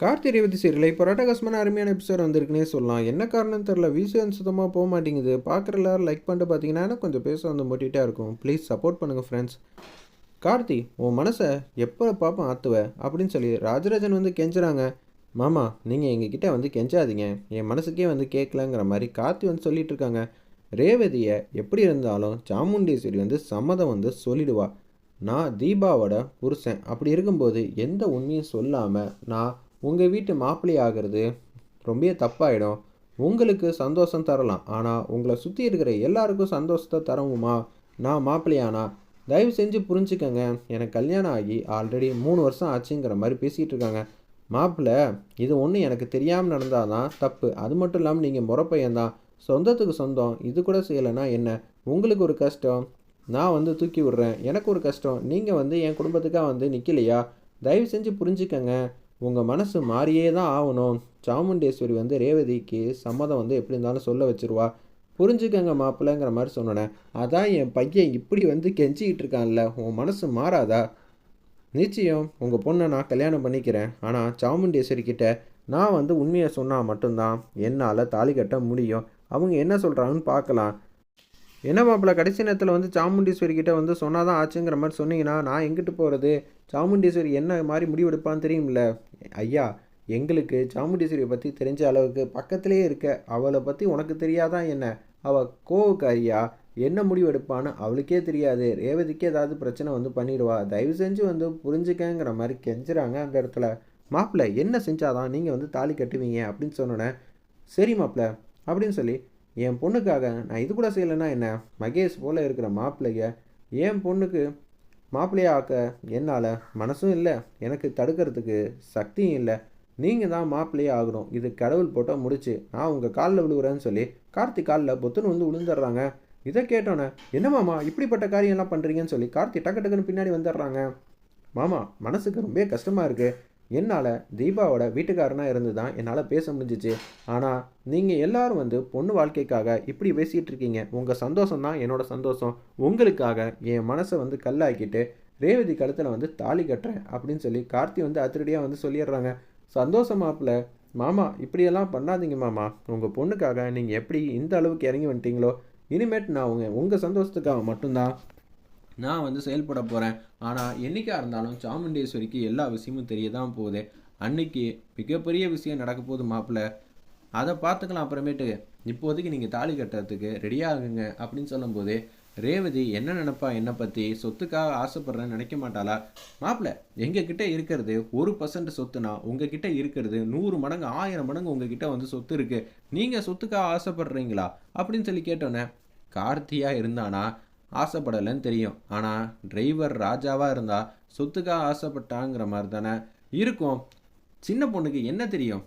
Karthi Revathi serial இப்போ ரட்டகசமான அருமையான episode வந்திருக்குன்னே சொல்லலாம். என்ன காரணம் தெரில விசிஎன் சுத்தமாக போக மாட்டேங்குது. பார்க்குற எல்லாரும் லைக் பண்ணிட்டு பார்த்தீங்கன்னா எனக்கு கொஞ்சம் பேச வந்து மோட்டிட்டாக இருக்கும். ப்ளீஸ் சப்போர்ட் பண்ணுங்கள் ஃப்ரெண்ட்ஸ் கார்த்தி உன் மனசை எப்போ பார்ப்போம் ஆத்துவ? அப்படின்னு சொல்லி ராஜராஜன் வந்து கெஞ்சுறாங்க. மாமா நீங்கள் எங்ககிட்ட வந்து கெஞ்சாதீங்க. என் மனசுக்கே வந்து கேட்கலங்கிற மாதிரி கார்த்தி வந்து சொல்லிட்டு இருக்காங்க. ரேவதியை எப்படி இருந்தாலும் சாமுண்டீஸ்வரி வந்து சம்மதம் வந்து சொல்லிடுவா. நான் தீபாவோட புருஷன். அப்படி இருக்கும்போது எந்த உண்மையும் சொல்லாமல் நான் உங்கள் வீட்டு மாப்பிள்ளை ஆகிறது ரொம்ப தப்பாயிடும். உங்களுக்கு சந்தோஷம் தரலாம். ஆனால் உங்களை சுற்றி இருக்கிற எல்லாருக்கும் சந்தோஷத்தை தரவுமா? நான் மாப்பிள்ளையானா? தயவு செஞ்சு புரிஞ்சுக்கங்க. எனக்கு கல்யாணம் ஆகி ஆல்ரெடி மூணு வருஷம் ஆச்சுங்கிற மாதிரி பேசிகிட்டு இருக்காங்க. மாப்பிள்ளை இது ஒன்று எனக்கு தெரியாமல் நடந்தால் தான் தப்பு. அது மட்டும் இல்லாமல் நீங்கள் முறப்பையன்தான். சொந்தத்துக்கு சொந்தம். இது கூட செய்யலைன்னா என்ன? உங்களுக்கு ஒரு கஷ்டம். நான் வந்து தூக்கி விடுறேன். எனக்கு ஒரு கஷ்டம். நீங்கள் வந்து என் குடும்பத்துக்காக வந்து நிற்கலையா தயவு செஞ்சு புரிஞ்சுக்கங்க. உங்கள் மனசு மாறியே தான் ஆகணும். சாமுண்டேஸ்வரி வந்து ரேவதிக்கு சம்மதம் வந்து எப்படி இருந்தாலும் சொல்ல வச்சுருவா. புரிஞ்சுக்கங்க மாப்பிள்ளைங்கிற மாதிரி சொன்னேன். அதான் என் பையன் இப்படி வந்து கெஞ்சிக்கிட்டு இருக்கான்ல. உன் மனசு மாறாதா? நிச்சயம் உங்கள் பொண்ணை நான் கல்யாணம் பண்ணிக்கிறேன். ஆனால் சாமுண்டேஸ்வரி கிட்ட நான் வந்து உண்மையை சொன்னால் மட்டும்தான் என்னால் தாலி கட்ட முடியும். அவங்க என்ன சொல்கிறாங்கன்னு பார்க்கலாம். என்ன மாப்பிள்ள கடைசி நேரத்தில் வந்து சாமுண்டீஸ்வரி கிட்டே வந்து சொன்னால் தான் ஆச்சுங்கிற மாதிரி சொன்னீங்கன்னா நான் எங்கிட்டு போகிறது சாமுண்டீஸ்வரி என்ன மாதிரி முடிவெடுப்பான்னு தெரியும்ல? ஐயா எங்களுக்கு சாமுண்டீஸ்வரியை பற்றி தெரிஞ்ச அளவுக்கு பக்கத்திலே இருக்க அவளை பற்றி உனக்கு தெரியாதான் என்ன? அவள் கோவுக்காரியா? என்ன முடிவு எடுப்பான்னு அவளுக்கே தெரியாது. ரேவதிக்கு ஏதாவது பிரச்சனை வந்து பண்ணிடுவா. தயவு செஞ்சு வந்து புரிஞ்சுக்கங்கிற மாதிரி கெஞ்சுறாங்க அந்த இடத்துல. மாப்பிள்ளை என்ன செஞ்சாதான் நீங்கள் வந்து தாலி கட்டுவீங்க அப்படின்னு சொன்னோன்னே சரி மாப்பிள்ள அப்படின்னு சொல்லி என் பொண்ணுக்காக நான் இது கூட செய்யலைன்னா என்ன? மகேஷ் போல் இருக்கிற மாப்பிள்ளைய என் பொண்ணுக்கு மாப்பிள்ளையை ஆக்க என்னால் மனசும் இல்லை எனக்கு தடுக்கிறதுக்கு சக்தியும் இல்லை. நீங்கள் தான் மாப்பிள்ளையே ஆகணும். இது கடவுள் போட்டால் முடிச்சு. நான் உங்கள் காலில் விழுகிறேன்னு சொல்லி கார்த்தி காலில் பொத்துன்னு வந்து விழுந்துடுறாங்க இதை கேட்டோன்னே என்ன மாமா இப்படிப்பட்ட காரியம்லாம் பண்ணுறீங்கன்னு சொல்லி கார்த்தி டக்கு டக்குன்னு பின்னாடி வந்துடுறாங்க. மாமா மனசுக்கு ரொம்ப கஷ்டமாக இருக்குது என்னால் தீபாவோட வீட்டுக்காரனாக இருந்து தான் என்னால் பேச முடிஞ்சிச்சு. ஆனால் நீங்கள் எல்லாரும் வந்து பொண்ணு வாழ்க்கைக்காக இப்படி பேசிகிட்டு இருக்கீங்க. உங்கள் சந்தோஷம் தான் என்னோட சந்தோஷம். உங்களுக்காக என் மனசை வந்து கல்லாக்கிட்டு ரேவதி கழுத்தில் வந்து தாலி கட்டுறேன் அப்படின்னு சொல்லி கார்த்தி வந்து அதிரடியாக வந்து சொல்லிடுறாங்க. சந்தோஷம் மாப்பிள்ள. மாமா இப்படியெல்லாம் பண்ணாதீங்க மாமா. உங்கள் பொண்ணுக்காக நீங்கள் எப்படி இந்த அளவுக்கு இறங்கி வந்துட்டீங்களோ இனிமேட்டு நான் உங்கள் உங்கள் சந்தோஷத்துக்காக மட்டும்தான் நான் வந்து செயல்பட போகிறேன் ஆனால் என்றைக்காக இருந்தாலும் சாமுண்டேஸ்வரிக்கு எல்லா விஷயமும் தெரிய தான் போகுது. அன்னைக்கு மிகப்பெரிய விஷயம் நடக்க போகுது மாப்பிள்ள. அதை பார்த்துக்கலாம் அப்புறமேட்டு. இப்போதைக்கு நீங்கள் தாலி கட்டுறதுக்கு ரெடியாகுங்க அப்படின்னு சொல்லும்போது ரேவதி என்ன நினப்பா? என்னை பற்றி சொத்துக்காக ஆசைப்படுறேன்னு நினைக்க மாட்டாளா? மாப்பிள்ள எங்ககிட்ட இருக்கிறது ஒரு பர்சன்ட் சொத்துனா உங்ககிட்ட இருக்கிறது நூறு மடங்கு ஆயிரம் மடங்கு உங்ககிட்ட வந்து சொத்து இருக்குது நீங்கள் சொத்துக்காக ஆசைப்படுறீங்களா? அப்படின்னு சொல்லி கேட்டோன்னே கார்த்தியாக இருந்தானா? ஆசைப்படலைன்னு தெரியும். ஆனால் டிரைவர் ராஜாவாக இருந்தால் சொத்துக்காக ஆசைப்பட்டாங்கிற மாதிரி தானே இருக்கும். சின்ன பொண்ணுக்கு என்ன தெரியும்?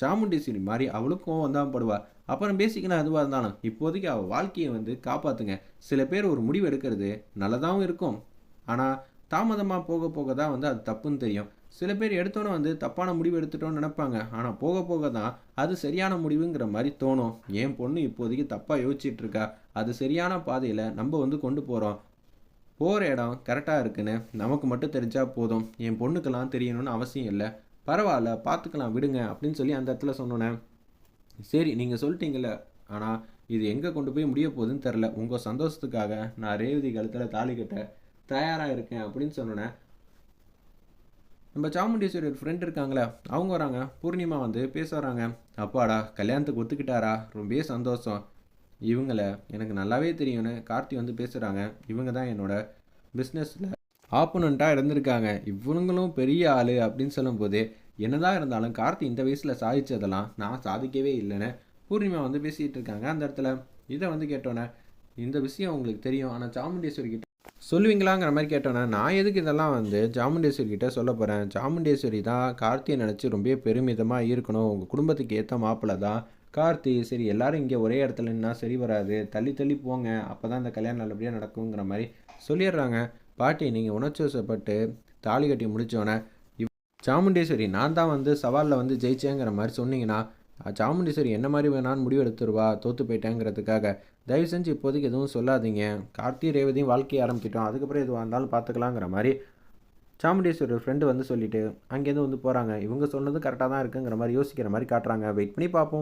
சாமுண்டீஸ்வரி மாதிரி அவளுக்கும் வந்தால் படுவாள் அப்புறம் பேசிக்கலாம் அதுவாக இருந்தாலும் இப்போதைக்கு அவள் வாழ்க்கையை வந்து காப்பாற்றுங்க சில பேர் ஒரு முடிவு எடுக்கிறது நல்லதாகவும் இருக்கும். ஆனால் தாமதமாக போக போக தான் வந்து அது தப்புன்னு தெரியும். சில பேர் எடுத்தோன்னே வந்து தப்பான முடிவு எடுத்துட்டோன்னு நினைப்பாங்க. ஆனால் போக போக தான் அது சரியான முடிவுங்கிற மாதிரி தோணும். என் பொண்ணு இப்போதைக்கு தப்பாக யோசிச்சுட்டு இருக்கா. அது சரியான பாதையில் நம்ம வந்து கொண்டு போகிறோம் போகிற இடம் கரெக்டாக இருக்குன்னு நமக்கு மட்டும் தெரிஞ்சால் போதும். என் பொண்ணுக்கெல்லாம் தெரியணும்னு அவசியம் இல்லை. பரவாயில்ல பார்த்துக்கலாம் விடுங்க அப்படின்னு சொல்லி அந்த இடத்துல சொன்னோன்னே சரி நீங்கள் சொல்லிட்டீங்கல்ல. ஆனால் இது எங்கே கொண்டு போய் முடிய போகுதுன்னு தெரில உங்கள் சந்தோஷத்துக்காக நான் ரேவதி கழுத்தில் தாலி கட்ட தயாராக இருக்கேன் அப்படின்னு சொன்னோன்னே நம்ம சாமுண்டீஸ்வரி ஒரு ஃப்ரெண்ட் இருக்காங்களே அவங்க வராங்க. பூர்ணிமா வந்து பேச வராங்க. அப்பாடா கல்யாணத்துக்கு ஒத்துக்கிட்டாரா? ரொம்பவே சந்தோஷம். இவங்கள எனக்கு நல்லாவே தெரியும்னு கார்த்தி வந்து பேசுகிறாங்க இவங்க தான் என்னோட பிஸ்னஸில் ஆப்போனண்ட்டாக இருந்திருக்காங்க. இவங்களும் பெரிய ஆள் அப்படின்னு சொல்லும்போது என்னதான் இருந்தாலும் கார்த்தி இந்த வயசில் சாதிச்சதெல்லாம் நான் சாதிக்கவே இல்லைன்னு பூர்ணிமா வந்து பேசிகிட்டு இருக்காங்க. அந்த இடத்துல இதை வந்து கேட்டோன்னே இந்த விஷயம் உங்களுக்கு தெரியும். ஆனால் சாமுண்டேஸ்வரி கிட்ட சொல்லுவீங்களாங்கிற மாதிரி கேட்டோன்னே நான் எதுக்கு இதெல்லாம் வந்து சாமுண்டேஸ்வரி கிட்ட சொல்ல போகிறேன் சாமுண்டேஸ்வரி தான் கார்த்தியை நினச்சி ரொம்ப பெருமிதமாக இருக்கணும். உங்கள் குடும்பத்துக்கு ஏற்ற மாப்பிள்ள தான் கார்த்தி சரி எல்லாரும் இங்கே ஒரே இடத்துல நின்னா சரி வராது. தள்ளி தள்ளி போங்க. அப்போ தான் இந்த கல்யாணம் நல்லபடியாக நடக்குங்கிற மாதிரி சொல்லிடுறாங்க. பாட்டி நீங்கள் உணர்ச்சி வசப்பட்டு தாலி கட்டி முடித்தோன்னே சாமுண்டேஸ்வரி நான் தான் வந்து சவாலில் வந்து ஜெயிச்சேங்கிற மாதிரி சொன்னீங்கன்னா சாமுண்டீஸ்வரி என்ன மாதிரி வேணான்னு முடிவு எடுத்துருவா தோற்று போயிட்டேங்கிறதுக்காக. தயவு செஞ்சு இப்போதைக்கு எதுவும் சொல்லாதீங்க. கார்த்தி ரேவதியும் வாழ்க்கையை ஆரம்பிச்சிட்டோம். அதுக்கப்புறம் எதுவாக இருந்தாலும் பார்த்துக்கலாங்கிற மாதிரி சாமுண்டேஸ்வரி ஃப்ரெண்டு வந்து சொல்லிட்டு அங்கேருந்து வந்து போகிறாங்க இவங்க சொன்னது கரெக்டாக தான் இருக்குங்கிற மாதிரி யோசிக்கிற மாதிரி காட்டுறாங்க. வெயிட் பண்ணி பார்ப்போம்.